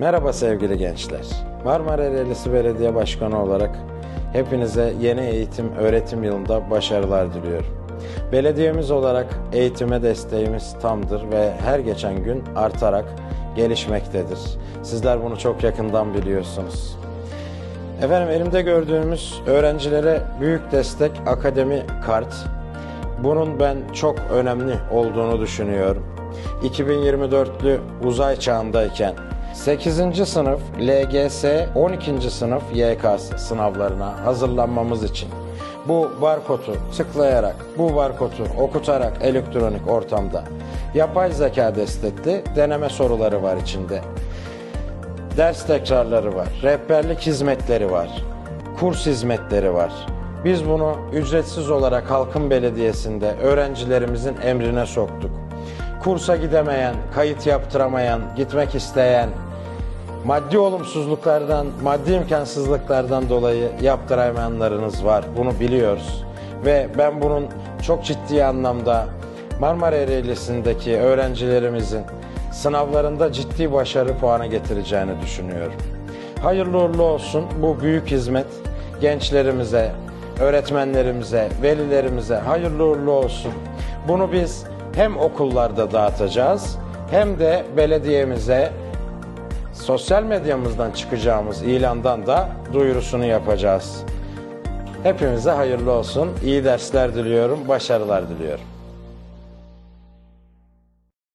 Merhaba sevgili gençler. Marmara Ereğlisi Belediye Başkanı olarak hepinize yeni eğitim öğretim yılında başarılar diliyorum. Belediyemiz olarak eğitime desteğimiz tamdır ve her geçen gün artarak gelişmektedir. Sizler bunu çok yakından biliyorsunuz. Efendim elimde gördüğümüz öğrencilere büyük destek akademi kart. Bunun ben çok önemli olduğunu düşünüyorum. 2024'lü uzay çağındayken 8. sınıf LGS 12. sınıf YKS sınavlarına hazırlanmamız için bu barkodu tıklayarak, bu barkodu okutarak elektronik ortamda yapay zeka destekli deneme soruları var içinde. Ders tekrarları var, rehberlik hizmetleri var, kurs hizmetleri var. Biz bunu ücretsiz olarak Halkın Belediyesi'nde öğrencilerimizin emrine soktuk. Kursa gidemeyen, kayıt yaptıramayan, gitmek isteyen, maddi olumsuzluklardan, maddi imkansızlıklardan dolayı yaptıramayanlarınız var. Bunu biliyoruz. Ve ben bunun çok ciddi anlamda Marmara Ereğlisi'ndeki öğrencilerimizin sınavlarında ciddi başarı puanı getireceğini düşünüyorum. Hayırlı uğurlu olsun bu büyük hizmet gençlerimize, öğretmenlerimize, velilerimize hayırlı uğurlu olsun. Bunu biz hem okullarda dağıtacağız hem de belediyemize sosyal medyamızdan çıkacağımız ilandan da duyurusunu yapacağız. Hepimize hayırlı olsun. İyi dersler diliyorum, başarılar diliyorum.